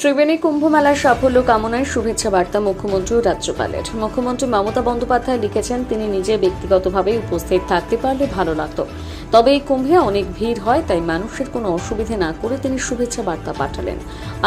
ত্রিবেণী কুম্ভ মেলার সাফল্য কামনায় শুভেচ্ছা বার্তা মুখ্যমন্ত্রী ও রাজ্যপালের। মুখ্যমন্ত্রী মমতা বন্দ্যোপাধ্যায় লিখেছেন, তিনি নিজে ব্যক্তিগতভাবে উপস্থিত থাকতে পারলে ভালো লাগতো। তবে এই কুম্ভে অনেক ভিড় হয়, তাই মানুষের কোনো অসুবিধে না করে তিনি শুভেচ্ছা বার্তা পাঠালেন।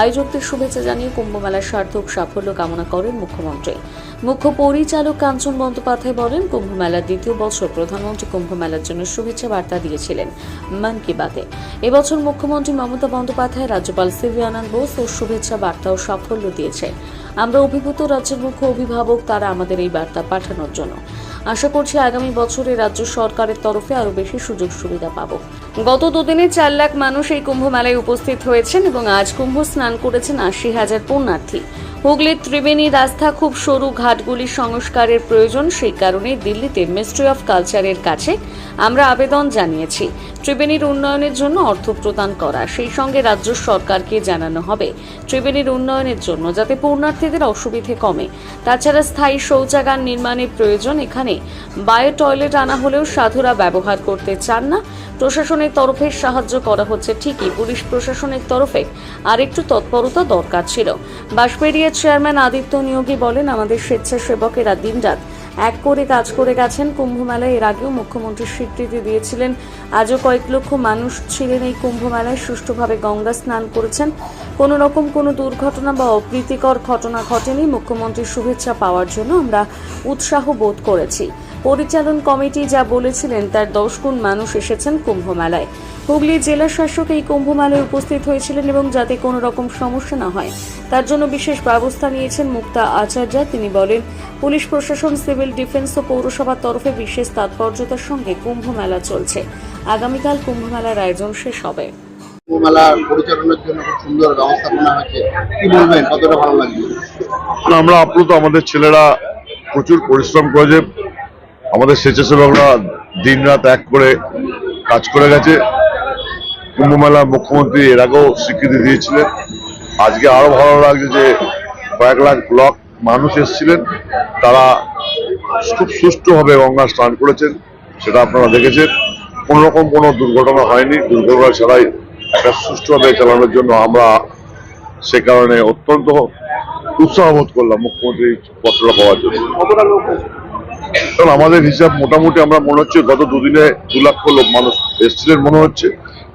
আয়োজকদের শুভেচ্ছা জানিয়ে কুম্ভ মেলার সার্থক সাফল্য কামনা করেন মুখ্যমন্ত্রী। মুখ্য পরিচালক কাঞ্চন বন্দ্যোপাধ্যায় বলেন কুম্ভ মেলার দ্বিতীয় বছর প্রধানমন্ত্রী কুম্ভ মেলার জন্য শুভেচ্ছা বার্তা দিয়েছিলেন মন কি বাতে। এবছর মুখ্যমন্ত্রী মমতা বন্দ্যোপাধ্যায়, রাজ্যপাল সিভি আনন্দ বোস ও শুভেচ্ছা বার্তা ও সাফল্য দিয়েছে। আমরা অভিভূত রাজ্যের মুখ্য অভিভাবক, তারা আমাদের এই বার্তা পাঠানোর জন্য। আশা করছি আগামী বছরে রাজ্য সরকারের তরফে আরও বেশি সুযোগ সুবিধা পাব। গত দুদিনে চার লাখ মানুষ এই কুম্ভ মেলায় উপস্থিত হয়েছেন এবং আজ কুম্ভ স্নান করেছেন আশি হাজার পুণ্যার্থী। হুগলির ত্রিবেণী রাস্তা খুব সরু ঘাটগুলি সংস্কারের প্রয়োজন, সেই কারণে দিল্লিতে মিনিস্ট্রি অফ কালচারের কাছে আমরা আবেদন জানিয়েছি। ত্রিবেণীর উন্নয়নের জন্য অর্থ প্রদান করা, সেই সঙ্গে রাজ্য সরকারকে জানানো হবে ত্রিবেণীর উন্নয়নের জন্য, যাতে পূর্ণার্থীদের অসুবিধে কমে। তাছাড়া স্থায়ী শৌচাগার নির্মাণের প্রয়োজন, এখানে বায়ো টয়লেট আনা হলেও সাধুরা ব্যবহার করতে চান না। প্রশাসনের তরফে সাহায্য করা হচ্ছে ঠিকই, পুলিশ প্রশাসনের তরফে আরেকটু তৎপরতা দরকার ছিল। বাঁশবেড়িয়ার চেয়ারম্যান আদিত্য নিয়োগী বলেন, আমাদের স্বেচ্ছাসেবকেরা দিনরাত এক করে কাজ করে গেছেন। কুম্ভমেলায় এর আগেও মুখ্যমন্ত্রী স্বীকৃতি দিয়েছিলেন। আজও কয়েক লক্ষ মানুষ ছিলেন এই কুম্ভমেলায়, সুষ্ঠুভাবে গঙ্গা স্নান করেছেন। কোনো রকম কোনো দুর্ঘটনা বা অপ্রীতিকর ঘটনা ঘটেনি। মুখ্যমন্ত্রীর শুভেচ্ছা পাওয়ার জন্য আমরা উৎসাহ বোধ করেছি। পরিচালন কমিটি যা বলেছিলেন, তার দশ গুণ মানুষ এসেছেন কুম্ভ মেলায় হুগলি জেলা শাসক এই কুম্ভ মেলায় উপস্থিত হয়েছিলেন এবং যাতে কোনো রকম সমস্যা না হয়। তার জন্য বিশেষ ব্যবস্থা নিয়েছেন মুক্তা আচার্য। তিনি বলেন পুলিশ প্রশাসন সিভিল ডিফেন্স ও পৌরসভার তরফে বিশেষ তাৎপর্যতার সঙ্গে কুম্ভ মেলা চলছে। আগামীকাল কুম্ভ মেলার আয়োজন শেষ হবে। মেলা পরিচালনার জন্য খুব সুন্দর ব্যবস্থাপনা হয়েছে। কি বলবেন? কতটা ভালো লাগবে আমরা আপ্লুত। আমাদের ছেলেরা প্রচুর পরিশ্রম করেছে। আমাদের স্বেচ্ছাসেবকরা দিন রাত এক করে কাজ করে গেছে। কুম্ভ মেলা মুখ্যমন্ত্রী এর আগেও স্বীকৃতি দিয়েছিলেন। আজকে আরও ভালো লাগছে যে কয়েক লাখ ব্লক মানুষ এসেছিলেন। তারা খুব সুষ্ঠুভাবে গঙ্গা স্নান করেছেন, সেটা আপনারা দেখেছেন। কোনো রকম কোনো দুর্ঘটনা হয়নি। দুর্ঘটনা ছাড়াই একটা সুষ্ঠুভাবে চালানোর জন্য আমরা সে কারণে অত্যন্ত উৎসাহ বোধ করলাম মুখ্যমন্ত্রীর পত্রটা পাওয়ার জন্য। কারণ আমাদের হিসাব মোটামুটি আমরা মনে হচ্ছে গত দুদিনে দু লক্ষ লোক মানুষ এসছিলেন মনে হচ্ছে।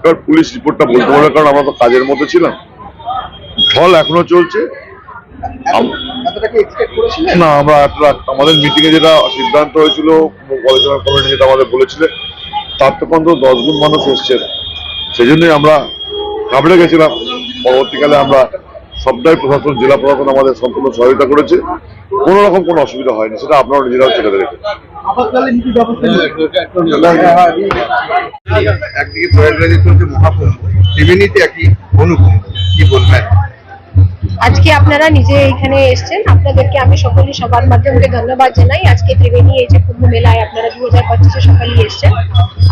এবার পুলিশ রিপোর্টটা বলতে পারে কারণ আমরা তো কাজের মধ্যে ছিলাম। ঢল এখনও চলছে। না আমরা আমাদের মিটিংয়ে যেটা সিদ্ধান্ত হয়েছিল গবেষণা কমিটি যেটা আমাদের বলেছিলেন তার তো পর্যন্ত দশ গুণ মানুষ এসছে। সেই জন্যই আমরা ঘাবড়ে গেছিলাম। পরবর্তীকালে আমরা সবটাই প্রশাসন, জেলা প্রশাসন আমাদের সম্পূর্ণ সহায়তা করেছে। কোনো রকম কোনো অসুবিধা হয়নি, সেটা আপনারা নিজেরাও ছেড়ে দেখেন। একদিকে প্রয়াগরাজে চলছে মহাকুম্ভ ত্রিবেণীতে একই অনুকুম্ভ কি বলবেন? আজকে আপনারা নিজে এখানে এসেছেন। আপনাদেরকে আমি সকলে সবার মাধ্যমে ধন্যবাদ জানাই। আজকে ত্রিবেণী এই যে কুম্ভ মেলায় আপনারা দু হাজার পঁচিশে সকালেই এসছেন।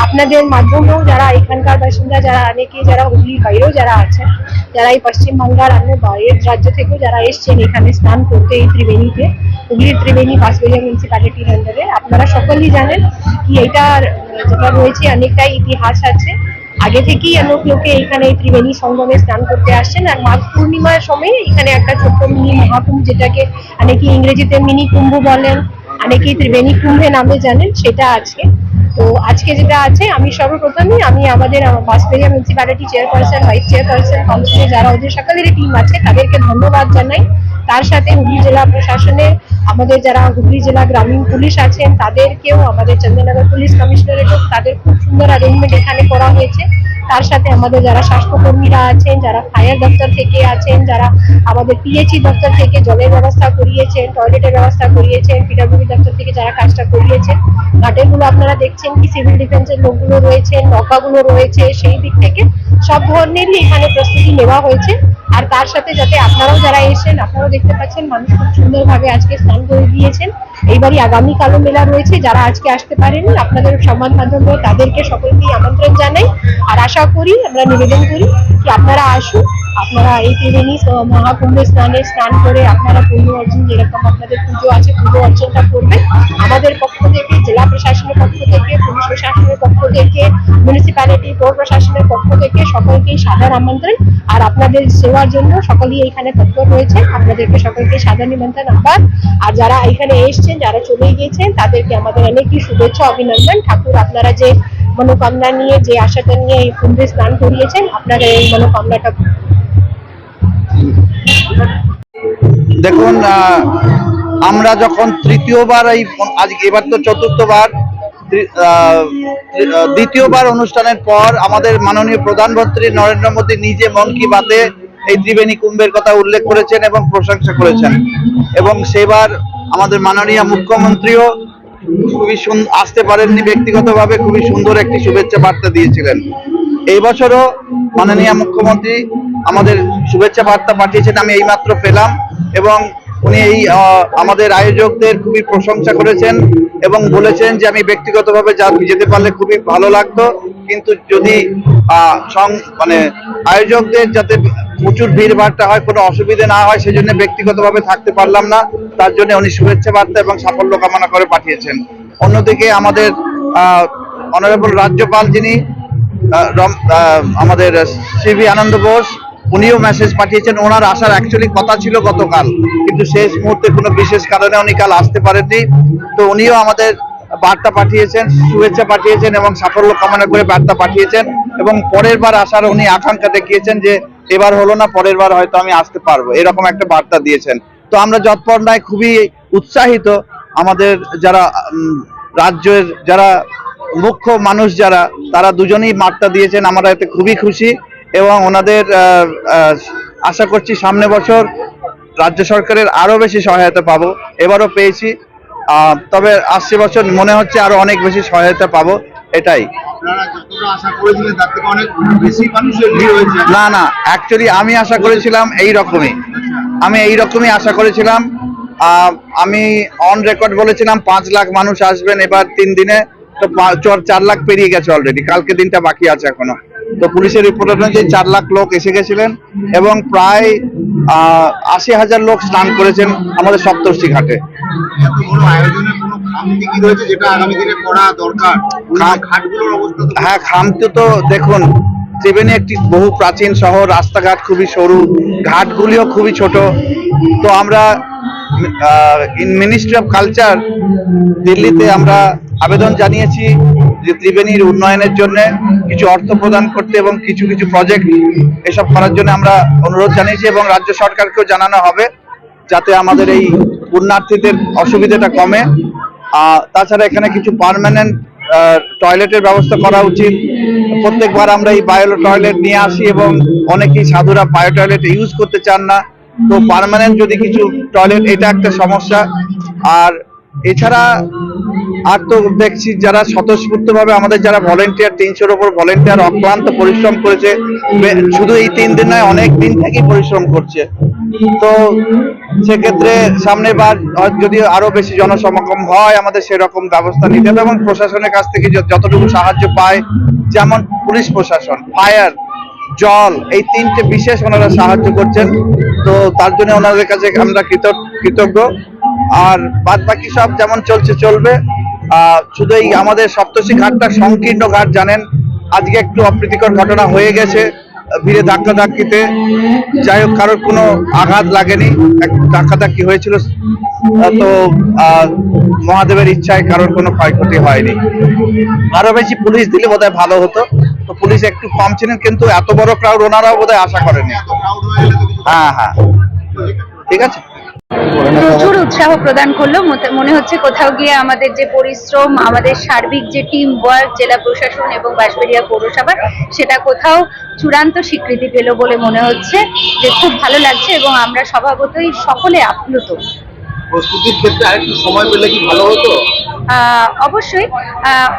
আপনাদের মাধ্যমেও যারা এখানকার বাসিন্দা যারা অনেকে যারা হুগলির বাইরেও যারা আছেন যারা এই পশ্চিমবাংলার অন্য বাইরের রাজ্য থেকেও যারা এসছেন এখানে স্নান করতে এই ত্রিবেণীতে হুগলির ত্রিবেণী বাঁশবেড়িয়া মিউনিসিপ্যালিটির আন্ডারে আপনারা সকলেই জানেন কি আহ, যেটা রয়েছে অনেকটাই ইতিহাস আছে। আগে থেকেই অনেক লোকে এখানে ত্রিবেণী সঙ্গমে স্নান করতে আসছেন আর মাঘ পূর্ণিমার সময় এখানে একটা ছোট্ট মিনি মহাকুম্ভ যেটাকে অনেকে ইংরেজিতে মিনি কুম্ভ বলেন অনেকেই ত্রিবেণী কুম্ভে নামে জানেন, সেটা আছে তো আজকে যেটা আছে, আমি সর্বপ্রথমে আমি আমাদের Bansberia municipality chairperson vice chairperson কাউন্সিলে যারা ওদের সকলেরই টিম আছে, তাদেরকে ধন্যবাদ জানাই। তার সাথে হুগলি জেলা প্রশাসনের আমাদের যারা হুগলি জেলা গ্রামীণ পুলিশ আছেন, তাদেরকেও আমাদের চন্দননগর পুলিশ কমিশনারেটও তাদের খুব সুন্দর অ্যারেঞ্জমেন্ট এখানে করা হয়েছে। তার সাথে আমাদের যারা স্বাস্থ্যকর্মীরা আছেন, যারা ফায়ার দপ্তর থেকে আছেন, যারা আমাদের পিএইচই দপ্তর থেকে জলের ব্যবস্থা করিয়েছেন টয়লেটের ব্যবস্থা করিয়েছেন পিডব্লিউডি দপ্তর থেকে যারা কাজটা করিয়েছেন, ঘাটেরগুলো আপনারা দেখছেন কি সিভিল ডিফেন্সের লোকগুলো রয়েছে, নৌকাগুলো রয়েছে, সেই দিক থেকে সব ধরনেরই এখানে প্রস্তুতি নেওয়া হয়েছে। আর তার সাথে যাতে আপনারাও যারা এসেছেন, আপনারাও দেখতে পাচ্ছেন মানুষ খুব সুন্দরভাবে আজকে স্নান করে দিয়েছেন এইবারই আগামী কালো মেলা রয়েছে, যারা আজকে আসতে পারেন আপনাদের সংবাদ মাধ্যমে তাদেরকে সকলকেই আমন্ত্রণ জানাই। আর আশা করি, আমরা নিবেদন করি, কি আপনারা আসুন আপনারা এই ত্রিবেণী মহাকুম্ভে স্নানে স্নান করে আপনারা পুণ্য অর্জন যেরকম আপনাদের পুজো আছে, পুজো অর্জনটা করবেন। আমাদের পক্ষ থেকে, জেলা প্রশাসনের পক্ষ থেকে, পুলিশ প্রশাসনের পক্ষ থেকে মিউনিসিপ্যালিটি পৌর প্রশাসনের পক্ষ থেকে সকলকেই সাদর আমন্ত্রণ। আর আপনাদের সেবার জন্য সকলেই এখানে তৎপর রয়েছে। আপনাদেরকে সকলকে সাদর নিমন্ত্রণ আবার আর যারা এখানে এসেছেন, যারা চলে গিয়েছেন, তাদেরকে আমাদের অনেকই শুভেচ্ছা, অভিনন্দন। ঠাকুর, আপনারা যে মনোকামনা নিয়ে, যে আশাটা নিয়ে এই কুম্ভে স্নান করিয়েছেন, আপনারা এই মনোকামনাটা দেখুন আমরা যখন তৃতীয়বার এই আজকে এবার তো চতুর্থবার দ্বিতীয়বার অনুষ্ঠানের পর আমাদের মাননীয় প্রধানমন্ত্রী নরেন্দ্র মোদী নিজে মন কি বাতে এই ত্রিবেণী কুম্ভের কথা উল্লেখ করেছেন এবং প্রশংসা করেছেন। এবং সেবার আমাদের মাননীয় মুখ্যমন্ত্রীও খুবই আসতে পারেননি ব্যক্তিগতভাবে, খুবই সুন্দর একটি শুভেচ্ছা বার্তা দিয়েছিলেন। এই বছরও মাননীয় মুখ্যমন্ত্রী আমাদের শুভেচ্ছা বার্তা পাঠিয়েছেন আমি এইমাত্র পেলাম এবং উনি এই আমাদের আয়োজকদের খুবই প্রশংসা করেছেন এবং বলেছেন যে আমি ব্যক্তিগতভাবে যা- যেতে পারলে খুবই ভালো লাগতো। কিন্তু যদি মানে আয়োজকদের যাতে প্রচুর ভিড় ভাড়টা হয়, কোনো অসুবিধা না হয়, সেজন্য ব্যক্তিগতভাবে থাকতে পারলাম না। তার জন্য উনি শুভেচ্ছা বার্তা এবং সাফল্য কামনা করে পাঠিয়েছেন। অন্যদিকে আমাদের অনারেবল রাজ্যপাল যিনি আমাদের সিভি আনন্দ বোস উনিও মেসেজ পাঠিয়েছেন। ওনার আসার অ্যাকচুয়ালি কথা ছিল গতকাল। কিন্তু শেষ মুহূর্তে কোনো বিশেষ কারণে উনি কাল আসতে পারেননি। তো উনিও আমাদের বার্তা পাঠিয়েছেন, শুভেচ্ছা পাঠিয়েছেন এবং সাফল্য কামনা করে বার্তা পাঠিয়েছেন এবং পরের বার আসার উনি আকাঙ্ক্ষা দেখিয়েছেন যে এবার হলো না, পরের বার হয়তো আমি আসতে পারব। এরকম একটা বার্তা দিয়েছেন। তো আমরা যৎপরনায় খুবই উৎসাহিত আমাদের যারা রাজ্যের যারা মুখ্য মানুষ যারা, তারা দুজনেই বার্তা দিয়েছেন। আমরা এতে খুবই খুশি। এবং ওনাদের আশা করছি সামনে বছর রাজ্য সরকারের আরও বেশি সহায়তা পাবো। এবারও পেয়েছি। তবে আসছে বছর মনে হচ্ছে আরও অনেক বেশি সহায়তা পাবো এটাই। না না অ্যাকচুয়ালি আমি আশা করেছিলাম এই রকমই। আমি এই রকমই আশা করেছিলাম। আহ, আমি অন রেকর্ড বলেছিলাম পাঁচ লাখ মানুষ আসবেন এবার তিন দিনে। তো চার লাখ পেরিয়ে গেছে অলরেডি কালকে দিনটা বাকি আছে এখনও। তো পুলিশের রিপোর্ট অনুযায়ী চার লাখ লোক এসে গেছিলেন এবং প্রায় আশি হাজার লোক স্নান করেছেন আমাদের সপ্তর্ষি ঘাটে। হ্যাঁ খামতে তো দেখুন ত্রিবেণী একটি বহু প্রাচীন শহর রাস্তাঘাট খুবই সরু ঘাটগুলিও খুবই ছোট। তো আমরা ইন মিনিস্ট্রি অফ কালচার দিল্লিতে আমরা আবেদন জানিয়েছি যে ত্রিবেণীর উন্নয়নের জন্য কিছু অর্থ প্রদান করতে এবং কিছু কিছু প্রজেক্ট এসব করার জন্য আমরা অনুরোধ জানিয়েছি এবং রাজ্য সরকারকেও জানানো হবে যাতে আমাদের এই পুণ্যার্থীদের অসুবিধাটা কমে। তাছাড়া এখানে কিছু পারমানেন্ট টয়লেটের ব্যবস্থা করা উচিত। প্রত্যেকবার আমরা এই বায়ো টয়লেট নিয়ে আসি এবং অনেকেই সাধুরা বায়ো টয়লেট ইউজ করতে চান না। তো পারমানেন্ট যদি কিছু টয়লেট এটা একটা সমস্যা। আর এছাড়া আর তো দেখছি যারা স্বতঃস্ফূর্ত ভাবে আমাদের যারা ভলেন্টিয়ার তিনশোর ওপর ভলেন্টিয়ার অক্লান্ত পরিশ্রম করেছে শুধু এই তিন দিন নয়, অনেক দিন থেকেই পরিশ্রম করছে। তো সেক্ষেত্রে সামনের বার যদি আরও বেশি জনসমাগম হয়, আমাদের সেরকম ব্যবস্থা নিতে হবে এবং প্রশাসনের কাছ থেকে যতটুকু সাহায্য পায়, যেমন পুলিশ প্রশাসন ফায়ার জল, এই তিনটে বিশেষ ওনারা সাহায্য করছেন। তো তার জন্য ওনাদের কাছে আমরা কৃতজ্ঞ। আর বাদ বাকি সব যেমন চলছে, চলবে। শুধু এই আমাদের সপ্তর্ষি ঘাটটা সংকীর্ণ ঘাট, জানেন? আজকে একটু অপ্রীতিকর ঘটনা হয়ে গেছে, ভিড়ে ধাক্কা ধাক্কিতে যাই হোক, কারোর কোনো আঘাত লাগেনি। ধাক্কা ধাক্কি হয়েছিল তো মহাদেবের ইচ্ছায় কারোর কোনো ক্ষয়ক্ষতি হয়নি। আরও বেশি পুলিশ দিলে বোধহয় ভালো হতো। তো পুলিশ একটু কম ছিলেন, কিন্তু এত বড় ক্রাউড ওনারাও বোধহয় আশা করেনি হ্যাঁ হ্যাঁ। ঠিক আছে? প্রচুর উৎসাহ প্রদান করল। মনে হচ্ছে কোথাও গিয়ে আমাদের যে পরিশ্রম আমাদের সার্বিক যে টিম ওয়ার্ক জেলা প্রশাসন এবং বাঁশবেড়িয়া পৌরসভা সেটা কোথাও চূড়ান্ত স্বীকৃতি পেল বলে মনে হচ্ছে যে খুব ভালো লাগছে এবং আমরা স্বভাবতই সকলে আপ্লুত। প্রস্তুতির ক্ষেত্রে আরেকটু সময় পেলে কি ভালো হতো? আহ, অবশ্যই। আহ,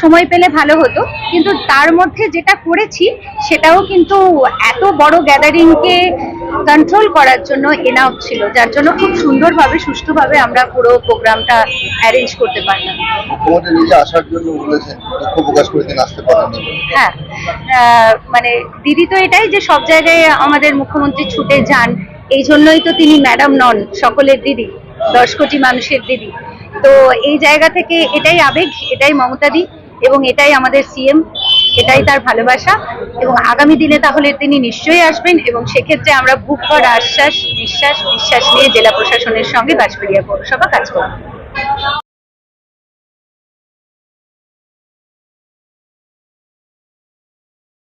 সময় পেলে ভালো হতো। কিন্তু তার মধ্যে যেটা করেছি সেটাও কিন্তু এত বড় গ্যাদারিংকে কন্ট্রোল করার জন্য এনাফ ছিল যার জন্য খুব সুন্দরভাবে সুষ্ঠুভাবে আমরা পুরো প্রোগ্রামটা অ্যারেঞ্জ করতে পারলাম। মুখ্যমন্ত্রী নিজে আসার জন্য বলেছেন দুঃখ প্রকাশ করেছেন আসতে পারেননি হ্যাঁ মানে দিদি তো এটাই যে সব জায়গায় আমাদের মুখ্যমন্ত্রী ছুটে যান এই জন্যই তো তিনি ম্যাডাম নন সকলের দিদি দশ কোটি মানুষের দিদি। তো এই জায়গা থেকে এটাই আবেগ এটাই মমতাদি এবং এটাই আমাদের সিএম, এটাই তার ভালোবাসা। এবং আগামী দিনে তাহলে তিনি নিশ্চয়ই আসবেন এবং সেক্ষেত্রে আমরা বুক ভর আশ্বাস বিশ্বাস বিশ্বাস নিয়ে জেলা প্রশাসনের সঙ্গে বাঁশবেড়িয়া পৌরসভা কাজ করব।